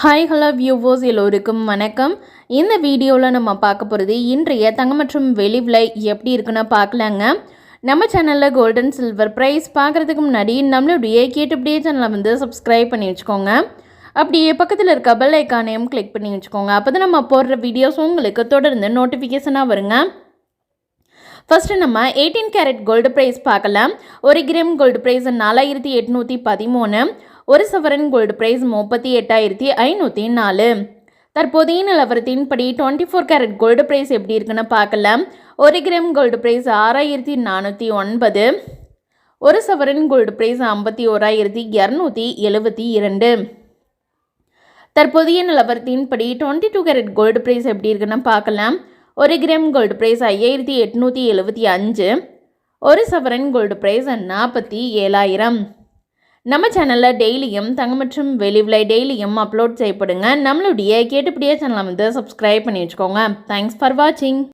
Hi hello வியூவோஸ் எல்லோருக்கும் வணக்கம். இந்த வீடியோவில் நம்ம பார்க்க போகிறது இன்றைய தங்கம் மற்றும் வெளி விலை எப்படி இருக்குன்னு பார்க்கலாங்க. நம்ம சேனலில் கோல்டன் சில்வர் ப்ரைஸ் பார்க்குறதுக்கு முன்னாடி நம்மளுடைய கேட்டுப்படியே சேனலை வந்து சப்ஸ்கிரைப் பண்ணி வச்சுக்கோங்க. அப்படியே பக்கத்தில் இருக்க பெல் ஐக்கானையும் கிளிக் பண்ணி வச்சுக்கோங்க. அப்போ தான் நம்ம போடுற வீடியோஸ் உங்களுக்கு தொடர்ந்து நோட்டிஃபிகேஷனாக வருங்க. ஃபஸ்ட்டு நம்ம எயிட்டீன் கேரட் கோல்டு ப்ரைஸ் பார்க்கலாம். ஒரு கிராம் கோல்டு ப்ரைஸ் நாலாயிரத்தி எட்நூற்றி பதிமூணு. ஒரு சவரன் கோல்டு ப்ரைஸ் முப்பத்தி எட்டாயிரத்தி ஐநூற்றி நாலு. தற்போதைய நிலவரத்தின்படி twenty four carat gold price எப்படி இருக்குன்னு பார்க்கலாம். ஒரு கிராம் கோல்டு ப்ரைஸ் ஆறாயிரத்தி நானூற்றி ஒன்பது. ஒரு சவரன் கோல்டு ப்ரைஸ் ஐம்பத்தி ஓராயிரத்தி இரநூத்தி எழுபத்தி இரண்டு. தற்போதைய நிலவரத்தின்படி twenty two carat gold price எப்படி இருக்குன்னு பார்க்கலாம். ஒரு கிராம் கோல்டு ப்ரைஸ் ஐயாயிரத்தி எட்நூற்றி எழுபத்தி அஞ்சு ஒரு சவரன் கோல்டு ப்ரைஸ் நாற்பத்தி ஏழாயிரம். நம்ம சேனலில் டெய்லியும் தங்க மற்றும் வெளி விலை டெய்லியும் அப்லோட் செய்யப்படுங்க. நம்மளுடைய கேட்டுப்படியே சேனலை வந்து சப்ஸ்கிரைப் பண்ணி வச்சுக்கோங்க. தேங்க்ஸ் ஃபார் வாட்சிங்